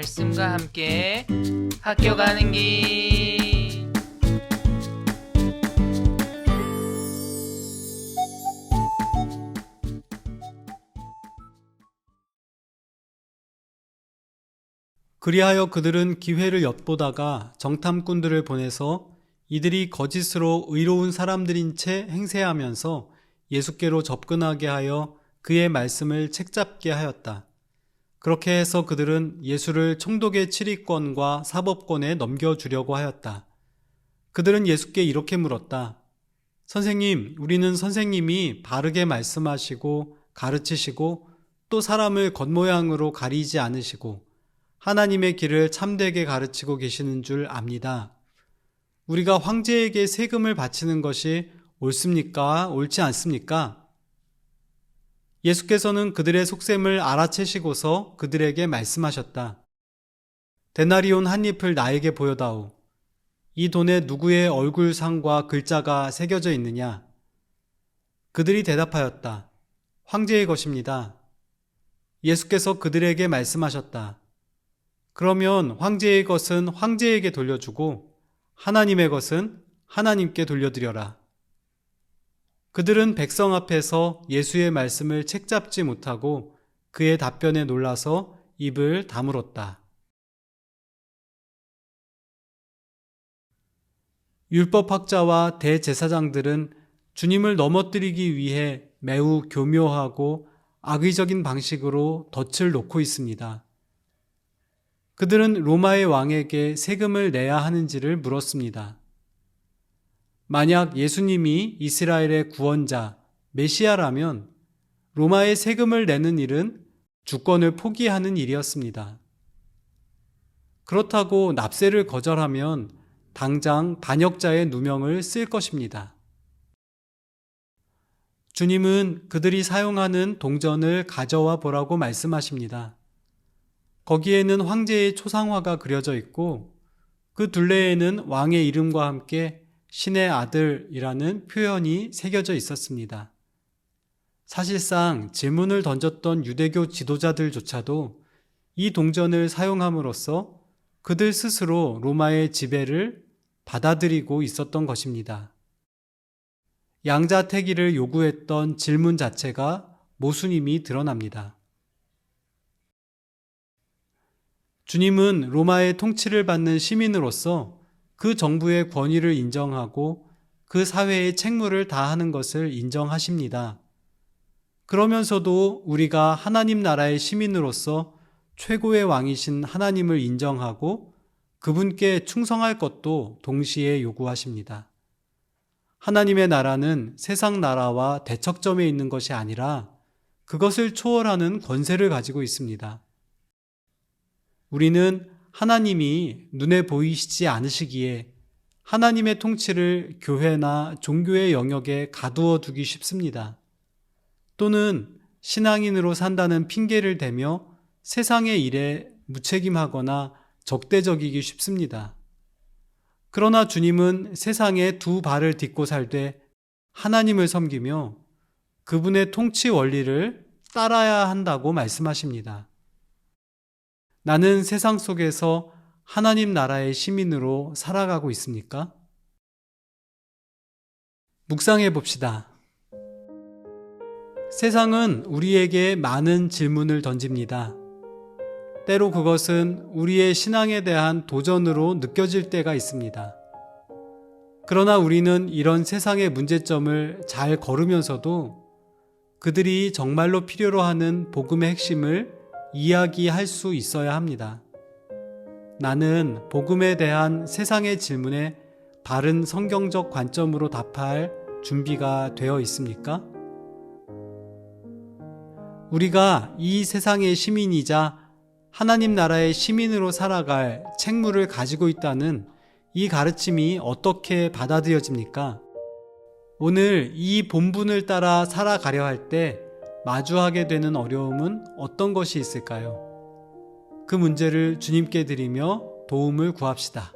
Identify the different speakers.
Speaker 1: 말씀과 함께 학교 가는 길.
Speaker 2: 그리하여 그들은 기회를 엿보다가 정탐꾼들을 보내서 이들이 거짓으로 의로운 사람들인 채 행세하면서 예수께로 접근하게 하여 그의 말씀을 책잡게 하였다. 그렇게 해서 그들은 예수를 총독의 치리권과 사법권에 넘겨주려고 하였다. 그들은 예수께 이렇게 물었다. 선생님, 우리는 선생님이 바르게 말씀하시고 가르치시고 또 사람을 겉모양으로 가리지 않으시고 하나님의 길을 참되게 가르치고 계시는 줄 압니다. 우리가 황제에게 세금을 바치는 것이 옳습니까? 옳지 않습니까? 예수께서는 그들의 속셈을 알아채시고서 그들에게 말씀하셨다. 데나리온 한 잎을 나에게 보여다오. 이 돈에 누구의 얼굴 상과 글자가 새겨져 있느냐? 그들이 대답하였다. 황제의 것입니다. 예수께서 그들에게 말씀하셨다. 그러면 황제의 것은 황제에게 돌려주고 하나님의 것은 하나님께 돌려드려라. 그들은 백성 앞에서 예수의 말씀을 책잡지 못하고 그의 답변에 놀라서 입을 다물었다. 율법학자와 대제사장들은 주님을 넘어뜨리기 위해 매우 교묘하고 악의적인 방식으로 덫을 놓고 있습니다. 그들은 로마의 왕에게 세금을 내야 하는지를 물었습니다. 만약 예수님이 이스라엘의 구원자, 메시아라면 로마의 세금을 내는 일은 주권을 포기하는 일이었습니다. 그렇다고 납세를 거절하면 당장 반역자의 누명을 쓸 것입니다. 주님은 그들이 사용하는 동전을 가져와 보라고 말씀하십니다. 거기에는 황제의 초상화가 그려져 있고 그 둘레에는 왕의 이름과 함께 신의 아들이라는 표현이 새겨져 있었습니다. 사실상 질문을 던졌던 유대교 지도자들조차도 이 동전을 사용함으로써 그들 스스로 로마의 지배를 받아들이고 있었던 것입니다. 양자택일을 요구했던 질문 자체가 모순임이 드러납니다. 주님은 로마의 통치를 받는 시민으로서 그 정부의 권위를 인정하고 그 사회의 책무를 다하는 것을 인정하십니다. 그러면서도 우리가 하나님 나라의 시민으로서 최고의 왕이신 하나님을 인정하고 그분께 충성할 것도 동시에 요구하십니다. 하나님의 나라는 세상 나라와 대척점에 있는 것이 아니라 그것을 초월하는 권세를 가지고 있습니다. 우리는 하나님이 눈에 보이시지 않으시기에 하나님의 통치를 교회나 종교의 영역에 가두어 두기 쉽습니다. 또는 신앙인으로 산다는 핑계를 대며 세상의 일에 무책임하거나 적대적이기 쉽습니다. 그러나 주님은 세상에 두 발을 딛고 살되 하나님을 섬기며 그분의 통치 원리를 따라야 한다고 말씀하십니다. 나는 세상 속에서 하나님 나라의 시민으로 살아가고 있습니까? 묵상해 봅시다. 세상은 우리에게 많은 질문을 던집니다. 때로 그것은 우리의 신앙에 대한 도전으로 느껴질 때가 있습니다. 그러나 우리는 이런 세상의 문제점을 잘 걸으면서도 그들이 정말로 필요로 하는 복음의 핵심을 이야기할 수 있어야 합니다. 나는 복음에 대한 세상의 질문에 바른 성경적 관점으로 답할 준비가 되어 있습니까? 우리가 이 세상의 시민이자 하나님 나라의 시민으로 살아갈 책무를 가지고 있다는 이 가르침이 어떻게 받아들여집니까? 오늘 이 본분을 따라 살아가려 할 때 마주하게 되는 어려움은 어떤 것이 있을까요? 그 문제를 주님께 드리며 도움을 구합시다.